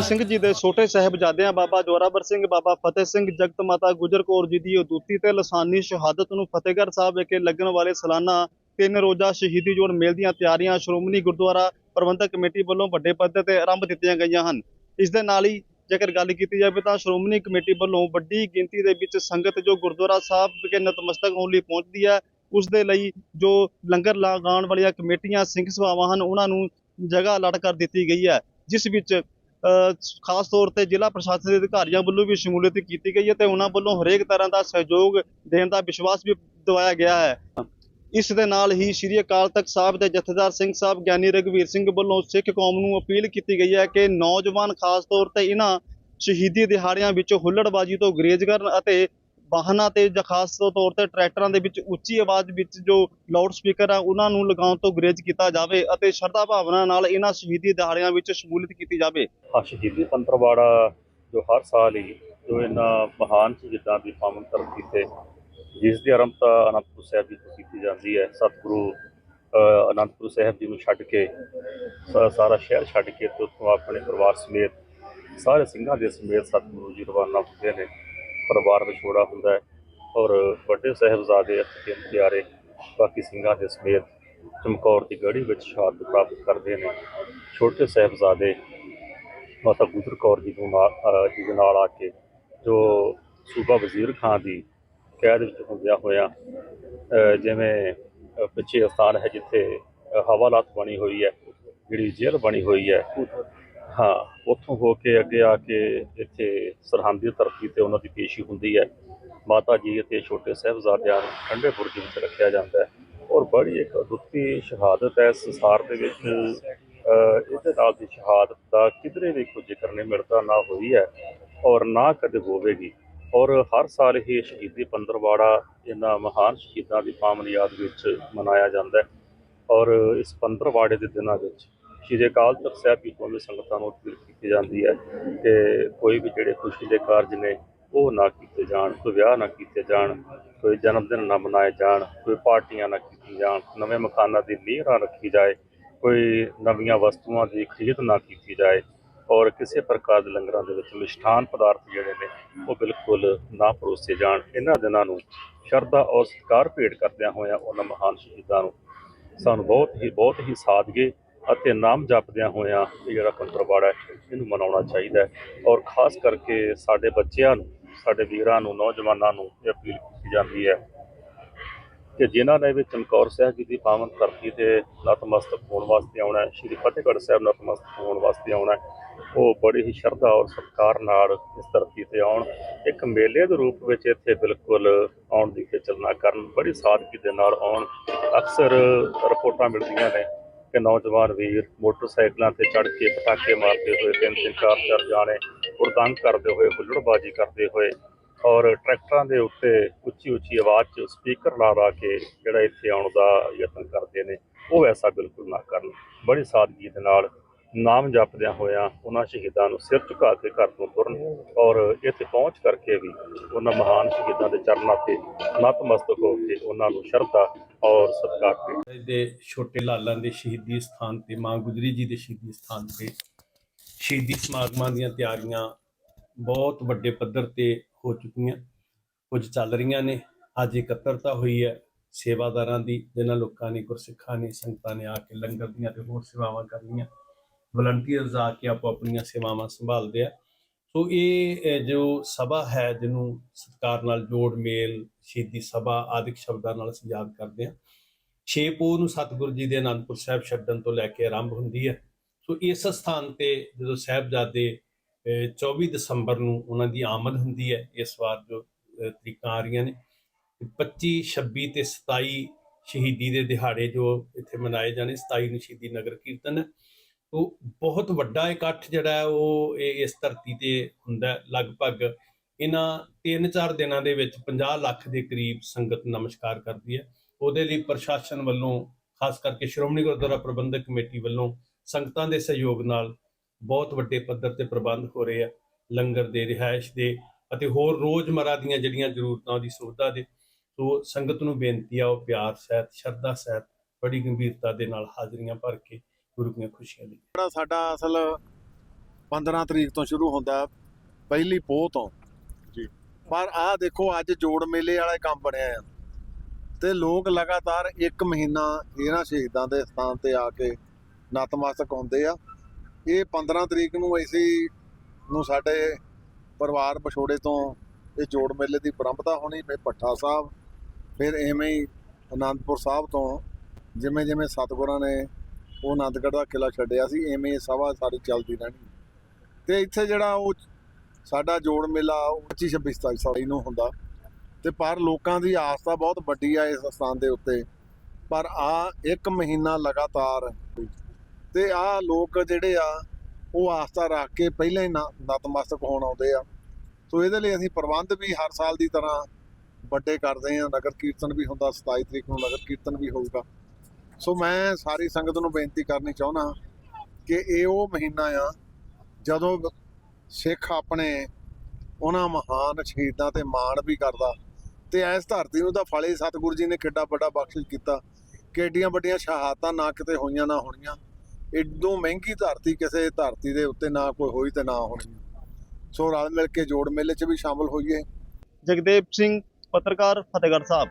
ਗੁਰੂ ਸਿੰਘ ਜੀ ਦੇ ਛੋਟੇ ਸਾਹਿਬਜ਼ਾਦਿਆਂ ਬਾਬਾ ਜੋਰਾਵਰ ਸਿੰਘ, ਬਾਬਾ ਫਤਿਹ ਸਿੰਘ, ਜਗਤ ਮਾਤਾ ਗੁਜਰ ਕੌਰ ਜੀ ਦੀ ਉਦੂਤੀ ਤੇ ਲਸਾਨੀ ਸ਼ਹਾਦਤ ਨੂੰ ਫਤਿਹਗੜ੍ਹ ਸਾਹਿਬ ਵਿਖੇ ਲੱਗਣ ਵਾਲੇ ਸਾਲਾਨਾ ਤਿੰਨ ਰੋਜ਼ਾ ਸ਼ਹੀਦੀ ਜੋੜ ਮੇਲ ਦੀਆਂ ਤਿਆਰੀਆਂ ਸ਼੍ਰੋਮਣੀ ਗੁਰਦੁਆਰਾ ਪ੍ਰਬੰਧਕ ਕਮੇਟੀ ਵੱਲੋਂ ਵੱਡੇ ਪੱਧਰ ਤੇ ਆਰੰਭ ਦਿੱਤੀਆਂ ਗਈਆਂ ਹਨ। ਇਸ ਦੇ ਨਾਲ ਹੀ ਜੇਕਰ ਗੱਲ ਕੀਤੀ ਜਾਵੇ ਤਾਂ ਸ਼੍ਰੋਮਣੀ ਕਮੇਟੀ ਵੱਲੋਂ ਵੱਡੀ ਗਿਣਤੀ ਦੇ ਵਿੱਚ ਸੰਗਤ ਜੋ ਗੁਰਦੁਆਰਾ ਸਾਹਿਬ ਵਿਖੇ ਨਤਮਸਤਕ ਹੋਣ ਲਈ ਪਹੁੰਚਦੀ ਹੈ, ਉਸ ਦੇ ਲਈ ਜੋ ਲੰਗਰ ਲਗਾਉਣ ਵਾਲੀਆਂ ਕਮੇਟੀਆਂ, ਸਿੰਘ ਸਭਾਵਾਂ ਹਨ, ਉਹਨਾਂ ਨੂੰ ਜਗ੍ਹਾ ਅਲਾਟ ਕਰ ਦਿੱਤੀ ਗਈ ਹੈ, ਜਿਸ ਵਿੱਚ ਖਾਸ ਤੌਰ ਤੇ ਜ਼ਿਲ੍ਹਾ ਪ੍ਰਸ਼ਾਸਨ ਦੇ ਅਧਿਕਾਰੀਆਂ ਵੱਲੋਂ ਵੀ ਸ਼ਮੂਲੀਅਤ ਕੀਤੀ ਗਈ ਹੈ ਤੇ ਉਹਨਾਂ ਵੱਲੋਂ ਹਰੇਕ ਤਰ੍ਹਾਂ ਦਾ ਸਹਿਯੋਗ ਦੇਣ ਦਾ ਵਿਸ਼ਵਾਸ ਵੀ ਦਿਵਾਇਆ ਗਿਆ ਹੈ। ਇਸ ਦੇ ਨਾਲ ਹੀ ਸ੍ਰੀ ਅਕਾਲ ਤਖਤ ਸਾਹਿਬ ਦੇ ਜਥੇਦਾਰ ਸਿੰਘ ਸਾਹਿਬ ਗਿਆਨੀ ਰਘਵੀਰ ਸਿੰਘ ਵੱਲੋਂ ਸਿੱਖ ਕੌਮ ਨੂੰ ਅਪੀਲ ਕੀਤੀ ਗਈ ਹੈ ਕਿ ਨੌਜਵਾਨ ਖਾਸ ਤੌਰ ਤੇ ਇਹਨਾਂ ਸ਼ਹੀਦੀ ਦਿਹਾੜਿਆਂ ਵਿੱਚ ਹੁੱਲੜਬਾਜ਼ੀ ਤੋਂ ਗੁਰੇਜ਼ ਕਰਨ ਅਤੇ ਵਾਹਨਾਂ ਤੇ ਜਾਂ ਖਾਸ ਤੌਰ ਤੇ ਟਰੈਕਟਰਾਂ ਦੇ ਵਿੱਚ ਉੱਚੀ ਆਵਾਜ਼ ਵਿੱਚ ਜੋ ਲਾਊਡ ਸਪੀਕਰ ਆ, ਉਹਨਾਂ ਨੂੰ ਲਗਾਉਣ ਤੋਂ ਗੁਰੇਜ਼ ਕੀਤਾ ਜਾਵੇ ਅਤੇ ਸ਼ਰਧਾ ਭਾਵਨਾ ਨਾਲ ਇਹਨਾਂ ਸ਼ਹੀਦੀ ਦਿਹਾੜਿਆਂ ਵਿੱਚ ਸ਼ਮੂਲੀਅਤ ਕੀਤੀ ਜਾਵੇ। ਹਾਂ, ਸ਼ਹੀਦੀ ਪੰਤਰਵਾੜਾ ਜੋ ਹਰ ਸਾਲ ਹੀ ਜੋ ਇਹਨਾਂ ਮਹਾਨ ਸ਼ਹੀਦਾਂ ਦੀ ਪਾਵਨ ਧਰਤੀ ਕੀਤੇ ਜਿਸ ਦੀ ਆਰੰਭਤਾ ਅਨੰਦਪੁਰ ਸਾਹਿਬ ਜੀ ਤੋਂ ਕੀਤੀ ਜਾਂਦੀ ਹੈ, ਸਤਿਗੁਰੂ ਅਨੰਦਪੁਰ ਸਾਹਿਬ ਜੀ ਨੂੰ ਛੱਡ ਕੇ, ਸ- ਸਾਰਾ ਸ਼ਹਿਰ ਛੱਡ ਕੇ ਤੇ ਉੱਥੋਂ ਆਪਣੇ ਪਰਿਵਾਰ ਸਮੇਤ ਸਾਰੇ ਸਿੰਘਾਂ ਦੇ ਸਮੇਤ ਸਤਿਗੁਰੂ ਜੀ ਰਵਾਨਾ ਹੁੰਦੇ ਨੇ। ਪਰਿਵਾਰ ਵਿਛੋੜਾ ਹੁੰਦਾ ਹੈ ਔਰ ਵੱਡੇ ਸਾਹਿਬਜ਼ਾਦੇ ਅਤੇ ਪਿਆਰੇ ਬਾਕੀ ਸਿੰਘਾਂ ਦੇ ਸਮੇਤ ਚਮਕੌਰ ਦੀ ਗੜੀ ਵਿੱਚ ਸ਼ਹਾਦਤ ਪ੍ਰਾਪਤ ਕਰਦੇ ਨੇ। ਛੋਟੇ ਸਾਹਿਬਜ਼ਾਦੇ ਮਾਤਾ ਗੁਜਰ ਕੌਰ ਜੀ ਨੂੰ ਨਾਲ ਜੀ ਦੇ ਨਾਲ ਆ ਕੇ ਜੋ ਸੂਬਾ ਵਜ਼ੀਰ ਖਾਂ ਦੀ ਕੈਦ ਵਿੱਚ ਹੁੰਦਿਆਂ ਹੋਇਆਂ ਜਿਵੇਂ ਪਿੱਛੇ ਸਥਾਨ ਹੈ ਜਿੱਥੇ ਹਵਾਲਾਤ ਬਣੀ ਹੋਈ ਹੈ, ਜਿਹੜੀ ਜੇਲ੍ਹ ਬਣੀ ਹੋਈ ਹੈ ਹਾਂ, ਉੱਥੋਂ ਹੋ ਕੇ ਅੱਗੇ ਆ ਕੇ ਇੱਥੇ ਸਰਹੰਦੀ ਧਰਤੀ ਤੇ ਉਹਨਾਂ ਦੀ ਪੇਸ਼ੀ ਹੁੰਦੀ ਹੈ। ਮਾਤਾ ਜੀ ਅਤੇ ਛੋਟੇ ਸਾਹਿਬਜ਼ਾਦਿਆਂ ਨੂੰ ਠੰਡੇ ਬੁਰਜ ਵਿੱਚ ਰੱਖਿਆ ਜਾਂਦਾ ਹੈ ਔਰ ਬੜੀ ਇੱਕ ਅਦੁੱਤੀ ਸ਼ਹਾਦਤ ਹੈ ਸੰਸਾਰ ਦੇ ਵਿੱਚ। ਇਹਦੇ ਨਾਲ ਦੀ ਸ਼ਹਾਦਤ ਦਾ ਕਿਧਰੇ ਵੀ ਕੋਈ ਜ਼ਿਕਰ ਨਹੀਂ, ਮਿਲਦਾ ਨਾ ਹੋਈ ਹੈ ਔਰ ਨਾ ਕਦੇ ਹੋਵੇਗੀ। ਔਰ ਹਰ ਸਾਲ ਹੀ ਸ਼ਹੀਦੀ ਪੰਦਰਵਾੜਾ ਇਹਨਾਂ ਮਹਾਨ ਸ਼ਹੀਦਾਂ ਦੀ ਪਾਵਨ ਯਾਦ ਵਿੱਚ ਮਨਾਇਆ ਜਾਂਦਾ ਹੈ ਔਰ ਇਸ ਪੰਦਰਵਾੜੇ ਦੇ ਦਿਨਾਂ ਵਿੱਚ ਸ਼੍ਰੀ ਅਕਾਲ ਤਖਤ ਸਾਹਿਬ ਦੀ ਕੌਮੀ ਸੰਗਤਾਂ ਨੂੰ ਅਪੀਲ ਕੀਤੀ ਜਾਂਦੀ ਹੈ ਕਿ ਕੋਈ ਵੀ ਜਿਹੜੇ ਖੁਸ਼ੀ ਦੇ ਕਾਰਜ ਨੇ, ਉਹ ਨਾ ਕੀਤੇ ਜਾਣ, ਕੋਈ ਵਿਆਹ ਨਾ ਕੀਤੇ ਜਾਣ, ਕੋਈ ਜਨਮ ਦਿਨ ਨਾ ਮਨਾਏ ਜਾਣ, ਕੋਈ ਪਾਰਟੀਆਂ ਨਾ ਕੀਤੀਆਂ ਜਾਣ, ਨਵੇਂ ਮਕਾਨਾਂ ਦੀ ਨੀਂਹ ਨਾ ਰੱਖੀ ਜਾਏ, ਕੋਈ ਨਵੀਆਂ ਵਸਤੂਆਂ ਦੀ ਖਰੀਦ ਨਾ ਕੀਤੀ ਜਾਏ ਔਰ ਕਿਸੇ ਪ੍ਰਕਾਰ ਦੇ ਲੰਗਰਾਂ ਦੇ ਵਿੱਚ ਮਿਸ਼ਠਾਨ ਪਦਾਰਥ ਜਿਹੜੇ ਨੇ, ਉਹ ਬਿਲਕੁਲ ਨਾ ਪਰੋਸੇ ਜਾਣ। ਇਹਨਾਂ ਦਿਨਾਂ ਨੂੰ ਸ਼ਰਧਾ ਔਰ ਸਤਿਕਾਰ ਭੇਟ ਕਰਦਿਆਂ ਹੋਇਆਂ ਉਹਨਾਂ ਮਹਾਨ ਸ਼ਹੀਦਾਂ ਨੂੰ ਸਾਨੂੰ ਬਹੁਤ ਹੀ ਬਹੁਤ ਹੀ ਸਾਦਗੀ ਅਤੇ ਨਾਮ ਜਪਦਿਆਂ ਹੋਇਆਂ ਇਹ ਜਿਹੜਾ ਪੰਤਰਵਾੜਾ ਹੈ, ਇਹਨੂੰ ਮਨਾਉਣਾ ਚਾਹੀਦਾ ਹੈ। ਔਰ ਖਾਸ ਕਰਕੇ ਸਾਡੇ ਬੱਚਿਆਂ ਨੂੰ, ਸਾਡੇ ਵੀਰਾਂ ਨੂੰ, ਨੌਜਵਾਨਾਂ ਨੂੰ ਇਹ ਅਪੀਲ ਕੀਤੀ ਜਾਂਦੀ ਹੈ ਕਿ ਜਿਨ੍ਹਾਂ ਨੇ ਵੀ ਚਮਕੌਰ ਸਾਹਿਬ ਜੀ ਦੀ ਪਾਵਨ ਧਰਤੀ ਤੇ ਨਤਮਸਤਕ ਹੋਣ ਵਾਸਤੇ ਆਉਣਾ ਹੈ, ਸ਼੍ਰੀ ਫਤਿਹਗੜ੍ਹ ਸਾਹਿਬ ਨਤਮਸਤਕ ਹੋਣ ਵਾਸਤੇ ਆਉਣਾ ਹੈ, ਉਹ ਬੜੀ ਹੀ ਸ਼ਰਧਾ ਔਰ ਸਤਿਕਾਰ ਨਾਲ ਇਸ ਧਰਤੀ ਤੇ ਆਉਣ। ਇੱਕ ਮੇਲੇ ਦੇ ਰੂਪ ਵਿੱਚ ਇੱਥੇ ਬਿਲਕੁਲ ਆਉਣ ਦੀ ਖੇਚਲ ਨਾ ਕਰਨ, ਬੜੀ ਸਾਦਗੀ ਦੇ ਨਾਲ ਆਉਣ। ਅਕਸਰ ਰਿਪੋਰਟਾਂ ਮਿਲਦੀਆਂ ਨੇ ਕਿ ਨੌਜਵਾਨ ਵੀਰ ਮੋਟਰਸਾਈਕਲਾਂ ਤੇ ਚੜ੍ਹ ਕੇ ਪਟਾਕੇ ਮਾਰਦੇ ਹੋਏ ਤਿੰਨ ਤਿੰਨ ਚਾਰ ਚਾਰ ਜਾਣੇ ਉਰਦੰਗ ਕਰਦੇ ਹੋਏ, ਹੁੱਲੜਬਾਜ਼ੀ ਕਰਦੇ ਹੋਏ ਔਰ ਟਰੈਕਟਰਾਂ ਦੇ ਉੱਤੇ ਉੱਚੀ ਉੱਚੀ ਆਵਾਜ਼ 'ਚ ਸਪੀਕਰ ਲਾ ਲਾ ਕੇ ਜਿਹੜਾ ਇੱਥੇ ਆਉਣ ਦਾ ਯਤਨ ਕਰਦੇ ਨੇ, ਉਹ ਐਸਾ ਬਿਲਕੁਲ ਨਾ ਕਰਨ। ਬੜੀ ਸਾਦਗੀ ਦੇ ਨਾਲ ਨਾਮ ਜਪਦਿਆਂ ਹੋਇਆਂ ਉਹਨਾਂ ਸ਼ਹੀਦਾਂ ਨੂੰ ਸਿਰ ਝੁਕਾ ਕੇ ਘਰ ਤੋਂ ਤੁਰਨ ਔਰ ਇੱਥੇ ਪਹੁੰਚ ਕਰਕੇ ਵੀ ਉਹਨਾਂ ਮਹਾਨ ਸ਼ਹੀਦਾਂ ਦੇ ਚਰਨਾਂ ਤੇ ਨਤਮਸਤਕ ਹੋ ਕੇ ਉਹਨਾਂ ਨੂੰ ਸ਼ਰਧਾ ਔਰ ਸਤਿਕਾਰ ਭੇਟ ਦੇ ਛੋਟੇ ਲਾਲਾਂ ਦੇ ਸ਼ਹੀਦੀ ਸਥਾਨ ਤੇ, ਮਾਂ ਗੁਜਰੀ ਜੀ ਦੇ ਸ਼ਹੀਦੀ ਸਥਾਨ ਤੇ ਸ਼ਹੀਦੀ ਸਮਾਗਮਾਂ ਦੀਆਂ ਤਿਆਰੀਆਂ ਬਹੁਤ ਵੱਡੇ ਪੱਧਰ ਤੇ ਹੋ ਚੁੱਕੀਆਂ, ਕੁਝ ਚੱਲ ਰਹੀਆਂ ਨੇ। ਅੱਜ ਇਕੱਤਰਤਾ ਹੋਈ ਹੈ ਸੇਵਾਦਾਰਾਂ ਦੀ, ਜਿਨ੍ਹਾਂ ਲੋਕਾਂ ਨੇ ਗੁਰਸਿੱਖਾਂ ਨੇ, ਸੰਗਤਾਂ ਨੇ ਆ ਕੇ ਲੰਗਰ ਦੀਆਂ ਤੇ ਹੋਰ ਸੇਵਾਵਾਂ ਕਰਨੀਆਂ ਵਲੰਟੀਅਰਸ ਆ ਕੇ ਆਪੋ ਆਪਣੀਆਂ ਸੇਵਾਵਾਂ ਸੰਭਾਲਦੇ ਆ। ਸੋ ਇਹ ਜੋ ਸਭਾ ਹੈ ਜਿਹਨੂੰ ਸਤਿਕਾਰ ਨਾਲ ਜੋੜ ਮੇਲ ਸ਼ਹੀਦੀ ਸਭਾ ਆਦਿਕ ਸ਼ਬਦਾਂ ਨਾਲ ਅਸੀਂ ਯਾਦ ਕਰਦੇ ਹਾਂ ਛੇ ਪੋਹ ਨੂੰ ਸਤਿਗੁਰੂ ਜੀ ਦੇ ਅਨੰਦਪੁਰ ਸਾਹਿਬ ਛੱਡਣ ਤੋਂ ਲੈ ਕੇ ਆਰੰਭ ਹੁੰਦੀ ਹੈ। ਸੋ ਇਸ ਸਥਾਨ ਤੇ ਜਦੋਂ ਸਾਹਿਬਜ਼ਾਦੇ ਅਹ, 24 ਦਸੰਬਰ ਨੂੰ ਉਹਨਾਂ ਦੀ ਆਮਦ ਹੁੰਦੀ ਹੈ ਇਸ ਵਾਰ ਜੋ ਤਰੀਕਾਂ ਆ ਰਹੀਆਂ ਨੇ 25 26 ਤੇ 27 ਸ਼ਹੀਦੀ ਦੇ ਦਿਹਾੜੇ ਜੋ ਇੱਥੇ ਮਨਾਏ ਜਾਣੇ 27 ਨੂੰ ਸ਼ਹੀਦੀ ਨਗਰ ਕੀਰਤਨ ਹੈ। ਉਹ ਬਹੁਤ ਵੱਡਾ ਇਕੱਠ ਜਿਹੜਾ ਹੈ, ਉਹ ਇਹ ਇਸ ਧਰਤੀ ਤੇ ਹੁੰਦਾ ਲਗਭਗ ਇਹਨਾਂ 3-4 ਦਿਨਾਂ ਦੇ ਵਿੱਚ 50 ਲੱਖ ਦੇ ਕਰੀਬ ਸੰਗਤ ਨਮਸਕਾਰ ਕਰਦੀ ਹੈ। ਉਹਦੇ ਲਈ ਪ੍ਰਸ਼ਾਸਨ ਵੱਲੋਂ, ਖਾਸ ਕਰਕੇ ਸ਼੍ਰੋਮਣੀ ਗੁਰਦੁਆਰਾ ਪ੍ਰਬੰਧਕ ਕਮੇਟੀ ਵੱਲੋਂ ਸੰਗਤਾਂ ਦੇ ਸਹਿਯੋਗ ਨਾਲ ਬਹੁਤ ਵੱਡੇ ਪੱਧਰ ਤੇ ਪ੍ਰਬੰਧ ਹੋ ਰਹੇ ਆ। ਲੰਗਰ ਦੇ, ਰਿਹਾਇਸ਼ ਦੇ ਅਤੇ ਹੋਰ ਰੋਜ਼ਮਰਾ ਦੀਆਂ ਜਿਹੜੀਆਂ ਜ਼ਰੂਰਤਾਂ ਦੀ ਸੁਵਿਧਾ ਦੇ, ਸੋ ਸੰਗਤ ਨੂੰ ਬੇਨਤੀ ਆ, ਉਹ ਪਿਆਰ, ਸਹਿਤ, ਸ਼ਰਧਾ ਸਹਿਤ ਬੜੀ ਗੰਭੀਰਤਾ ਦੇ ਨਾਲ ਹਾਜ਼ਰੀਆਂ ਭਰ ਕੇ ਗੁਰੂ ਦੀਆਂ ਖੁਸ਼ੀਆਂ ਲਈ। ਜਿਹੜਾ ਸਾਡਾ ਅਸਲ 15 ਤਰੀਕ ਤੋਂ ਸ਼ੁਰੂ ਹੁੰਦਾ ਪਹਿਲੀ ਪੋਹ ਤੋਂ। ਜੀ। ਪਰ ਆਹ ਦੇਖੋ ਅੱਜ ਜੋੜ ਮੇਲੇ ਵਾਲਾ ਕੰਮ ਬਣਿਆ ਆ। ਤੇ ਲੋਕ ਲਗਾਤਾਰ 1 ਮਹੀਨਾ ਇਹਨਾਂ ਸ਼ਹੀਦਾਂ ਦੇ ਸਥਾਨ ਤੇ ਆ ਕੇ ਨਤਮਸਤਕ ਹੁੰਦੇ ਆ। ਇਹ 15 ਤਰੀਕ ਨੂੰ ਅਸੀਂ ਨੂੰ ਸਾਡੇ ਪਰਿਵਾਰ ਵਿਛੋੜੇ ਤੋਂ ਇਹ ਜੋੜ ਮੇਲੇ ਦੀ ਪ੍ਰੰਪਤਾ ਹੋਣੀ ਫਿਰ ਪੱਠਾ ਸਾਹਿਬ ਫਿਰ ਐਵੇਂ ਹੀ ਆਨੰਦਪੁਰ ਸਾਹਿਬ ਤੋਂ ਜਿਵੇਂ ਜਿਵੇਂ ਸਤਿਗੁਰਾਂ ਨੇ ਉਹ ਆਨੰਦਗੜ੍ਹ ਦਾ ਕਿਲਾ ਛੱਡਿਆ ਸੀ, ਐਵੇਂ ਸਭਾ ਸਾਰੀ ਚੱਲਦੀ ਰਹਿਣੀ। ਤੇ ਇੱਥੇ ਜਿਹੜਾ ਉਹ ਸਾਡਾ ਜੋੜ ਮੇਲਾ, ਉਹ 25 26 27 ਸਾਲ ਨੂੰ ਹੁੰਦਾ। ਤੇ ਪਰ ਲੋਕਾਂ ਦੀ ਆਸ ਬਹੁਤ ਵੱਡੀ ਆ ਇਸ ਸਥਾਨ ਦੇ ਉੱਤੇ। ਪਰ ਆ ਇੱਕ ਮਹੀਨਾ ਲਗਾਤਾਰ। ਤੇ ਆ ਲੋਕ ਜਿਹੜੇ ਆ, ਉਹ ਆਸਥਾ ਰੱਖ ਕੇ ਪਹਿਲਾਂ ਹੀ ਨ- ਨਤਮਸਤਕ ਹੋਣ ਆਉਂਦੇ ਆ। ਸੋ ਇਹਦੇ ਲਈ ਅਸੀਂ ਪ੍ਰਬੰਧ ਵੀ ਹਰ ਸਾਲ ਦੀ ਤਰ੍ਹਾਂ ਵੱਡੇ ਕਰਦੇ ਆ ਨਗਰ ਕੀਰਤਨ ਵੀ ਹੁੰਦਾ 27 ਤਰੀਕ ਨੂੰ ਨਗਰ ਕੀਰਤਨ ਵੀ ਹੋਊਗਾ। ਸੋ ਮੈਂ ਸਾਰੀ ਸੰਗਤ ਨੂੰ ਬੇਨਤੀ ਕਰਨੀ ਚਾਹੁੰਦਾ ਕਿ ਇਹ ਉਹ ਮਹੀਨਾ ਆ, ਜਦੋਂ ਸਿੱਖ ਆਪਣੇ ਉਹਨਾਂ ਮਹਾਨ ਸ਼ਹੀਦਾਂ ਤੇ ਮਾਣ ਵੀ ਕਰਦਾ ਤੇ ਇਸ ਧਰਤੀ ਨੂੰ ਤਾਂ ਫਲੇ ਸਤਿਗੁਰੂ ਜੀ ਨੇ ਕਿੱਡਾ ਵੱਡਾ ਬਖਸ਼ਿਸ਼ ਕੀਤਾ। ਕਿ ਏਡੀਆਂ ਵੱਡੀਆਂ ਸ਼ਹਾਦਤਾਂ ਨਾ ਕਿਤੇ ਹੋਈਆਂ, ਨਾ ਹੋਣੀਆਂ। ਏਡੋਂ ਮਹਿੰਗੀ ਧਰਤੀ ਕਿਸੇ ਧਰਤੀ ਦੇ ਉੱਤੇ ਨਾ ਕੋਈ ਹੋਈ ਤੇ ਨਾ ਹੋਣੀ। ਸੋ ਰਲ ਮਿਲ ਕੇ ਜੋੜ ਮੇਲੇ 'ਚ ਵੀ ਸ਼ਾਮਲ ਹੋਈਏ। ਜਗਦੇਵ ਸਿੰਘ, ਪੱਤਰਕਾਰ, ਫਤਿਹਗੜ੍ਹ ਸਾਹਿਬ।